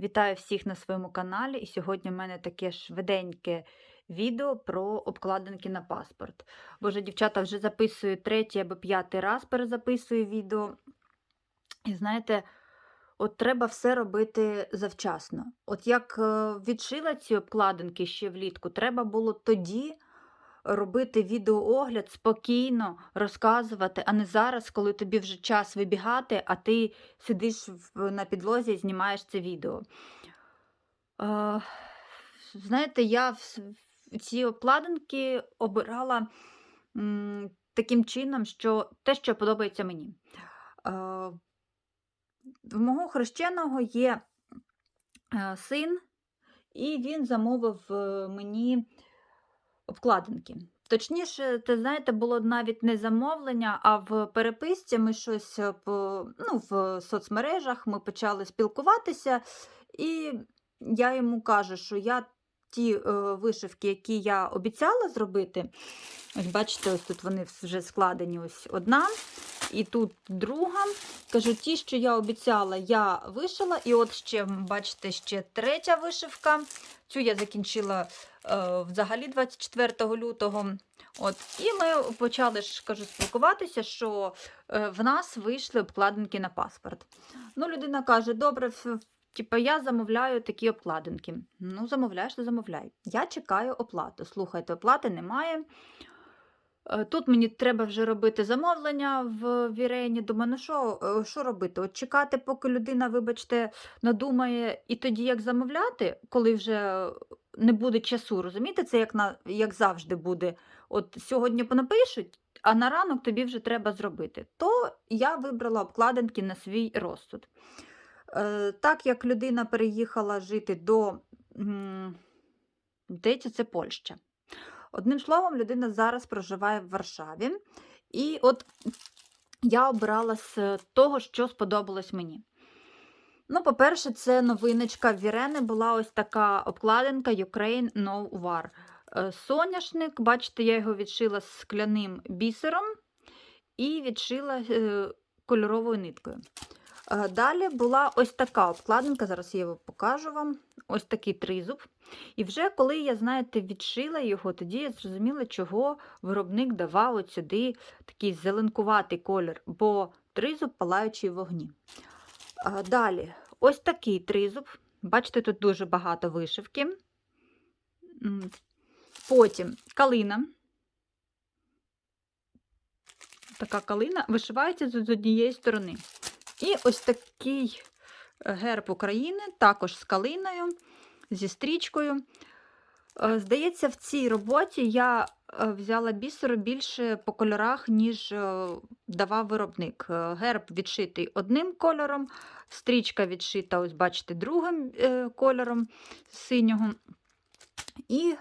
Вітаю всіх на своєму каналі. І сьогодні в мене таке швиденьке відео про обкладинки на паспорт. Боже, дівчата вже записую третій або п'ятий раз перезаписую відео. І знаєте, от треба все робити завчасно. От як е, відшила ці обкладинки ще влітку, треба було тоді робити відеоогляд спокійно, розказувати, а не зараз, коли тобі вже час вибігати, а ти сидиш на підлозі і знімаєш це відео. Е, знаєте, я ці обкладинки обирала м, таким чином, що те, що подобається мені. Е, в мого хрещеного є е, син, і він замовив е, мені обкладинки. Точніше, це, знаєте, було навіть не замовлення, а в переписці ми щось е, ну, в соцмережах ми почали спілкуватися, і я йому кажу, що я ті е, вишивки, які я обіцяла зробити, ось бачите, ось тут вони вже складені ось одна, і тут друга. Кажу, ті, що я обіцяла, я вишила. І от ще, бачите, ще третя вишивка. Цю я закінчила е, взагалі 24 лютого. От. І ми почали ж кажу, спілкуватися, що е, в нас вийшли обкладинки на паспорт. Ну, людина каже: добре, типа, я замовляю такі обкладинки. Ну, замовляєш, то замовляй. Я чекаю оплату. Слухайте, оплати немає. Е, Тут мені треба вже робити замовлення в Вірені. Думаю, ну що, е, що робити? От чекати, поки людина, вибачте, надумає, і тоді як замовляти, коли вже не буде часу. Розумієте, це як, на, як завжди буде. От сьогодні понапишуть, а на ранок тобі вже треба зробити. То я вибрала обкладинки на свій розсуд. Е, так як людина переїхала жити до здається, це Польща. Одним словом, людина зараз проживає в Варшаві. І от я обирала з того, що сподобалось мені. Ну, по-перше, це новиночка Вірени була ось така обкладинка Ukraine No War. Е, Соняшник, бачите, я його відшила з скляним бісером і відшила е, кольоровою ниткою. Е, Далі була ось така обкладинка, зараз я його покажу вам. Ось такий тризуб. І вже коли я, знаєте, відшила його, тоді я зрозуміла, чого виробник давав от сюди такий зеленкуватий колір, бо тризуб палаючий в вогні. Далі, ось такий тризуб. Бачите, тут дуже багато вишивки. Потім калина. Така калина вишивається з однієї сторони. І ось такий е, герб України, також з калиною, зі стрічкою. Е, Здається, в цій роботі я е, взяла бісеру більше по кольорах, ніж давав виробник. Герб відшитий одним кольором, стрічка відшита, ось бачите, другим кольором синього. І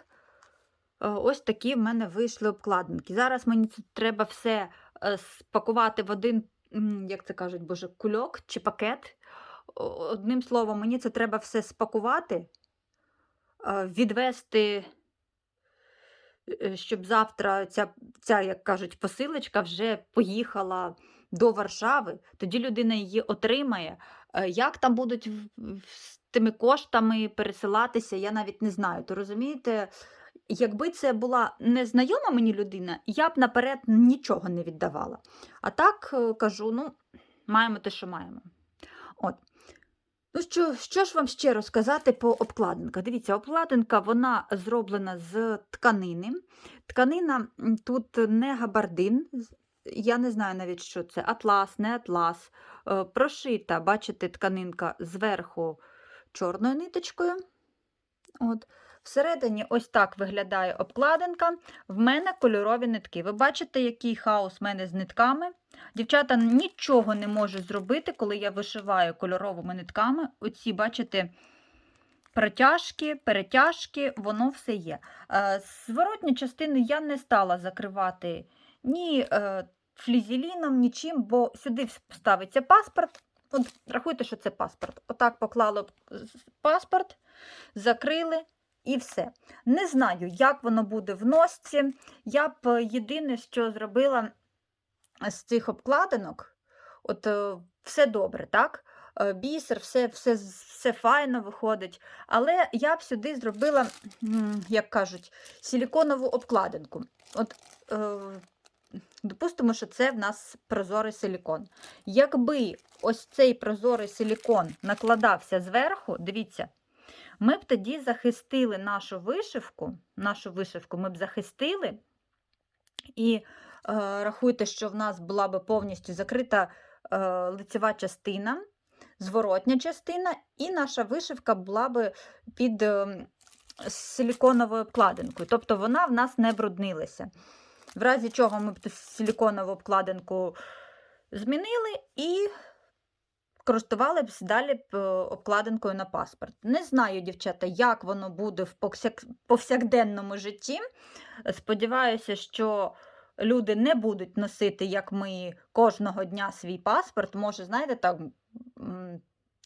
ось такі в мене вийшли обкладинки. Зараз мені треба все спакувати в один, як це кажуть, боже, кульок чи пакет. Одним словом, мені це треба все спакувати, відвести, е, щоб завтра ця, ця, як кажуть, посилочка вже поїхала до Варшави. Тоді людина її отримає. Е, Як там будуть з тими коштами пересилатися, я навіть не знаю. То розумієте, якби це була незнайома мені людина, я б наперед нічого не віддавала. А так е, кажу, ну, маємо те, що маємо. От. Ну, що, що ж вам ще розказати по обкладинках? Дивіться, обкладинка вона зроблена з тканини. Тканина тут не габардин, я не знаю навіть, що це атлас, не атлас. Е, Прошита, бачите, тканинка зверху чорною ниточкою. От. Всередині ось так виглядає обкладинка. В мене кольорові нитки. Ви бачите, який хаос в мене з нитками. Дівчата нічого не можуть зробити, коли я вишиваю кольоровими нитками. Оці, бачите, протяжки, перетяжки, воно все є. Е, Зворотні частини я не стала закривати ні е, флізеліном, нічим, бо сюди ставиться паспорт. От, рахуйте, що це паспорт. Отак поклали паспорт, закрили і все. Не знаю, як воно буде в носці. Я б е, єдине, що зробила з цих обкладинок, от е, все добре, так? е, бісер, все, все, все файно виходить. Але я б сюди зробила, як кажуть, силіконову обкладинку. От, е, допустимо, що це в нас прозорий силікон. Якби ось цей прозорий силікон накладався зверху, дивіться, ми б тоді захистили нашу вишивку, нашу вишивку ми б захистили, і е, рахуйте, що в нас була б повністю закрита е, лицева частина, зворотня частина, і наша вишивка була б під е, силіконовою обкладинкою. Тобто вона в нас не бруднилася. В разі чого ми б силіконову обкладинку змінили і користували б далі е, обкладинкою на паспорт. Не знаю, дівчата, як воно буде в повсякденному житті. Сподіваюся, що люди не будуть носити, як ми, кожного дня свій паспорт. Може, знаєте, так,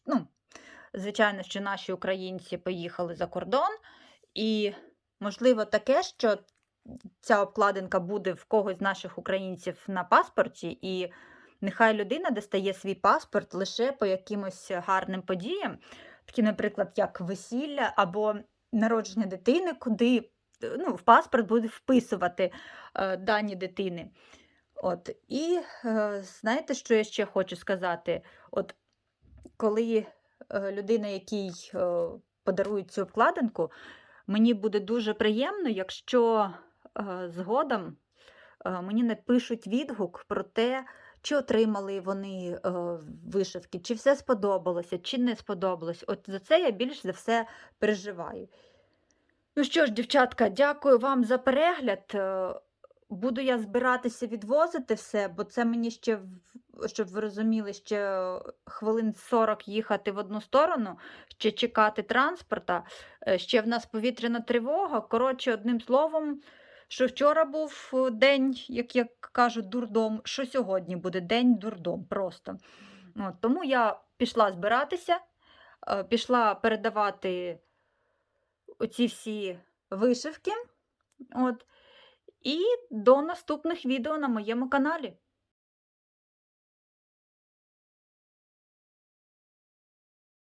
ну, звичайно, що наші українці поїхали за кордон, і, можливо, таке, що ця обкладинка буде в когось з наших українців на паспорті, і нехай людина достає свій паспорт лише по якимось гарним подіям, такі, наприклад, як весілля або народження дитини, куди ну, в паспорт буде вписувати е, дані дитини. От. І е, знаєте, що я ще хочу сказати? От коли е, людина, якій е, подарують цю обкладинку, мені буде дуже приємно, якщо е, згодом е, мені напишуть відгук про те, чи отримали вони е, вишивки, чи все сподобалося, чи не сподобалось. От за це я більш за все переживаю. Ну що ж, дівчатка, дякую вам за перегляд. Е, Буду я збиратися відвозити все, бо це мені ще, щоб ви розуміли, ще хвилин 40 їхати в одну сторону, ще чекати транспорта, е, ще в нас повітряна тривога. Коротше, одним словом, що вчора був е, день, як як кажуть, дурдом, що сьогодні буде день дурдом просто. От, тому я пішла збиратися, е, пішла передавати оці всі вишивки. От. І до наступних відео на моєму каналі.